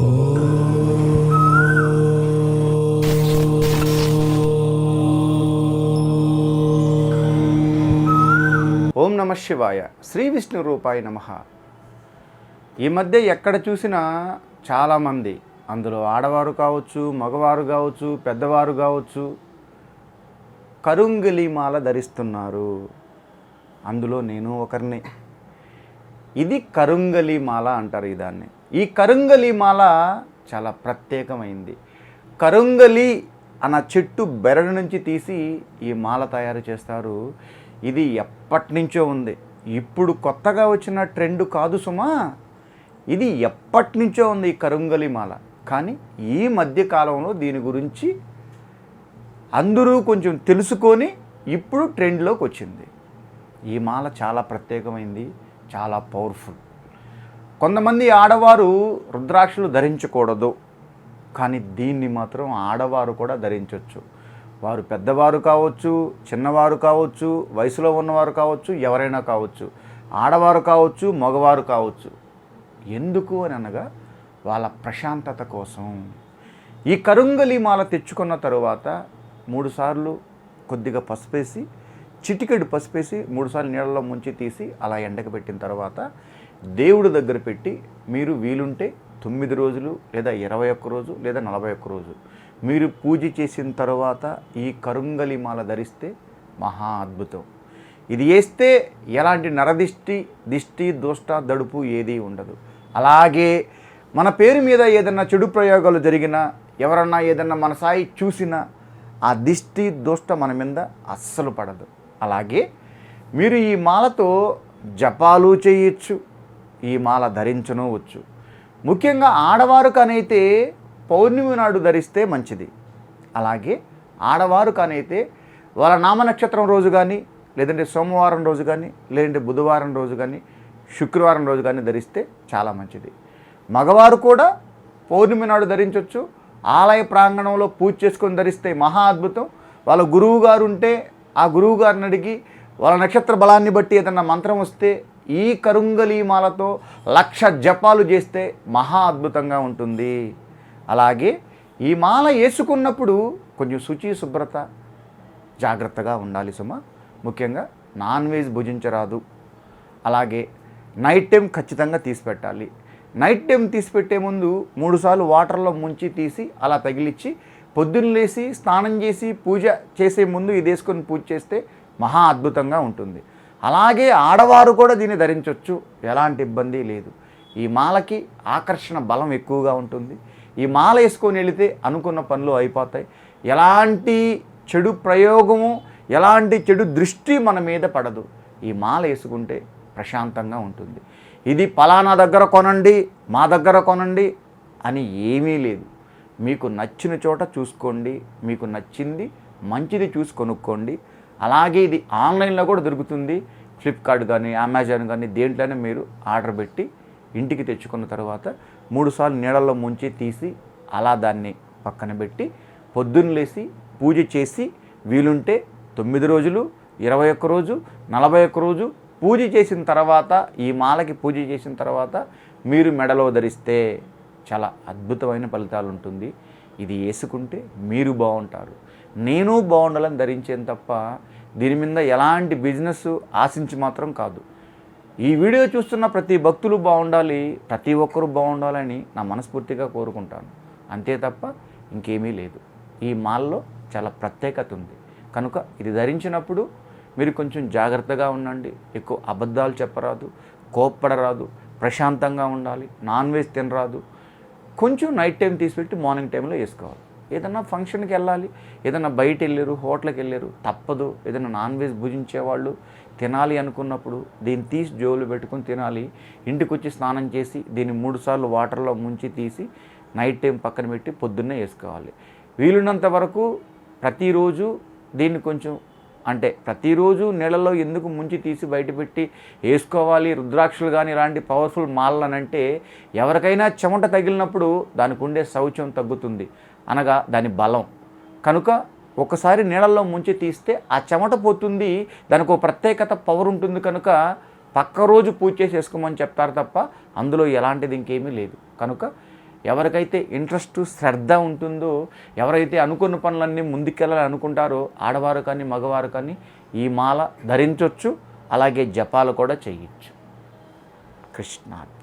ఓం నమ శివాయ. శ్రీ విష్ణు రూపాయ నమ. ఈ మధ్య ఎక్కడ చూసినా చాలామంది అందులో ఆడవారు కావచ్చు మగవారు కావచ్చు పెద్దవారు కావచ్చు కరుంగలి మాల ధరిస్తున్నారు. అందులో నేను ఒకరిని. ఇది కరుంగలి మాల అంటారు ఈ దాన్ని. ఈ కరుంగలి మాల చాలా ప్రత్యేకమైంది. కరుంగలి అన్న చెట్టు బెరడు నుంచి తీసి ఈ మాల తయారు చేస్తారు. ఇది ఎప్పటి నుంచో ఉంది. ఇప్పుడు కొత్తగా వచ్చిన ట్రెండ్ కాదు సుమా. ఇది ఎప్పటి నుంచో ఉంది ఈ కరుంగలి మాల కానీ ఈ మధ్య కాలంలో దీని గురించి అందరూ కొంచెం తెలుసుకొని ఇప్పుడు ట్రెండ్లోకి వచ్చింది. ఈ మాల చాలా ప్రత్యేకమైంది. చాలా పవర్ఫుల్ కొంతమంది ఆడవారు రుద్రాక్షలు ధరించకూడదు కానీ దీన్ని మాత్రం ఆడవారు కూడా ధరించవచ్చు వారు పెద్దవారు కావచ్చు చిన్నవారు కావచ్చు వయసులో ఉన్నవారు కావచ్చు ఎవరైనా కావచ్చు ఆడవారు కావచ్చు మగవారు కావచ్చు. ఎందుకు అని అనగా వాళ్ళ ప్రశాంతత కోసం. ఈ కరుంగలి మాల తెచ్చుకున్న తరువాత మూడుసార్లు కొద్దిగా పసుపేసి చిటికెడు పసిపేసి మూడుసార్లు నీళ్ళలో ముంచి తీసి అలా ఎండకు పెట్టిన తర్వాత దేవుడి దగ్గర పెట్టి మీరు వీలుంటే తొమ్మిది రోజులు లేదా ఇరవై ఒక్క రోజు లేదా నలభై ఒక్క రోజు మీరు పూజ చేసిన తర్వాత ఈ కరుంగలి మాల ధరిస్తే మహా అద్భుతం. ఇది వేస్తే ఎలాంటి నరదిష్టి దిష్టి దోష్ట దడుపు ఏదీ ఉండదు. అలాగే మన పేరు మీద ఏదన్నా చెడు ప్రయోగాలు జరిగినా ఎవరన్నా ఏదన్నా మన సాయి చూసినా ఆ దిష్టి దోష్ట మన మీద అస్సలు పడదు. అలాగే మీరు ఈ మాలతో జపాలు చేయొచ్చు ఈ మాల ధరించను వచ్చు. ముఖ్యంగా ఆడవారు కానైతే పౌర్ణమి నాడు ధరిస్తే మంచిది. అలాగే ఆడవారు కానైతే వాళ్ళ నామ నక్షత్రం రోజు కానీ లేదంటే సోమవారం రోజు కానీ లేదంటే బుధవారం రోజు కానీ శుక్రవారం రోజు కానీ ధరిస్తే చాలా మంచిది. మగవారు కూడా పౌర్ణమి నాడు ధరించవచ్చు ఆలయ ప్రాంగణంలో పూజ చేసుకొని ధరిస్తే మహా అద్భుతం. వాళ్ళ గురువు గారు ఉంటే ఆ గురువు గారిని అడిగి వాళ్ళ నక్షత్ర బలాన్ని బట్టి ఏదన్నా మంత్రం వస్తే ఈ కరుంగలి మాలతో లక్ష జపాలు చేస్తే మహా అద్భుతంగా ఉంటుంది. అలాగే ఈ మాల వేసుకున్నప్పుడు కొంచెం శుచి శుభ్రత జాగ్రత్తగా ఉండాలి సుమ. ముఖ్యంగా నాన్ వెజ్ భుజించరాదు. అలాగే నైట్ టైం ఖచ్చితంగా తీసి పెట్టాలి. నైట్ టైం తీసి పెట్టే ముందు మూడుసార్లు వాటర్లో ముంచి తీసి అలా తగిలిచ్చి పొద్దున్న లేచి స్నానం చేసి పూజ చేసే ముందు ఇది వేసుకొని పూజ చేస్తే మహా అద్భుతంగా ఉంటుంది. అలాగే ఆడవారు కూడా దీన్ని ధరించవచ్చు ఎలాంటి ఇబ్బంది లేదు. ఈ మాలకి ఆకర్షణ బలం ఎక్కువగా ఉంటుంది. ఈ మాల వేసుకొని వెళితే అనుకున్న పనులు అయిపోతాయి. ఎలాంటి చెడు ప్రయోగము ఎలాంటి చెడు దృష్టి మన మీద పడదు. ఈ మాల వేసుకుంటే ప్రశాంతంగా ఉంటుంది. ఇది పలానా దగ్గర కొనండి మా దగ్గర కొనండి అని ఏమీ లేదు. మీకు నచ్చిన చోట చూసుకోండి మీకు నచ్చింది మంచిది చూసి కొనుక్కోండి. అలాగే ఇది ఆన్లైన్లో కూడా దొరుకుతుంది. ఫ్లిప్కార్ట్ కానీ అమెజాన్ కానీ దేంట్లోనే మీరు ఆర్డర్ పెట్టి ఇంటికి తెచ్చుకున్న తర్వాత మూడుసార్లు నీళ్ళల్లో ముంచి తీసి అలా దాన్ని పక్కన పెట్టి పొద్దున్న లేసి పూజ చేసి వీలుంటే తొమ్మిది రోజులు ఇరవై ఒక్క రోజు నలభై ఒక్క రోజు పూజ చేసిన తర్వాత ఈ మాలకి పూజ చేసిన తర్వాత మీరు మెడలో ధరిస్తే చాలా అద్భుతమైన ఫలితాలు ఉంటుంది. ఇది వేసుకుంటే మీరు బాగుంటారు. నేను బాగుండాలని ధరించేది తప్ప దీని మీద ఎలాంటి బిజినెస్ ఆశించి మాత్రం కాదు. ఈ వీడియో చూస్తున్న ప్రతి భక్తులు బాగుండాలి ప్రతి ఒక్కరూ బాగుండాలని నా మనస్ఫూర్తిగా కోరుకుంటాను. అంతే తప్ప ఇంకేమీ లేదు. ఈ మాల్లో చాలా ప్రత్యేకత ఉంది. కనుక ఇది ధరించినప్పుడు మీరు కొంచెం జాగ్రత్తగా ఉండండి. ఎక్కువ అబద్ధాలు చెప్పరాదు కోప్పడరాదు ప్రశాంతంగా ఉండాలి. నాన్ వెజ్ తినరాదు. కొంచెం నైట్ టైం తీసిపెట్టి మార్నింగ్ టైంలో వేసుకోవాలి. ఏదన్నా ఫంక్షన్కి వెళ్ళాలి ఏదన్నా బయట వెళ్ళారు హోటల్కి వెళ్ళారు తప్పదు. ఏదైనా నాన్ వెజ్ భుజించేవాళ్ళు తినాలి అనుకున్నప్పుడు దీన్ని తీసి జోలు పెట్టుకొని తినాలి. ఇంటికి వచ్చి స్నానం చేసి దీన్ని మూడుసార్లు వాటర్లో ముంచి తీసి నైట్ టైం పక్కన పెట్టి పొద్దున్నే వేసుకోవాలి. వీలున్నంత వరకు ప్రతిరోజు దీన్ని కొంచెం అంటే ప్రతిరోజు నీళ్ళలో ఎందుకు ముంచి తీసి బయటపెట్టి వేసుకోవాలి? రుద్రాక్షలు కానీ ఇలాంటి పవర్ఫుల్ మాలనంటే ఎవరికైనా చెమట తగిలినప్పుడు దానికి ఉండే శౌచం తగ్గుతుంది. అనగా దాని బలం. కనుక ఒకసారి నీళ్ళల్లో ముంచి తీస్తే ఆ చెమట పోతుంది దానికి ఒక ప్రత్యేకత పవర్ ఉంటుంది కనుక పక్క రోజు పూజ చేసి వేసుకోమని చెప్తారు తప్ప అందులో ఎలాంటిది ఇంకేమీ లేదు. కనుక ఎవరికైతే ఇంట్రెస్ట్ శ్రద్ధ ఉంటుందో ఎవరైతే అనుకున్న పనులన్నీ ముందుకెళ్ళాలని అనుకుంటారో ఆడవారు కానీ మగవారు కానీ ఈ మాల ధరించవచ్చు అలాగే జపాలు కూడా చేయొచ్చు కృష్ణార్థం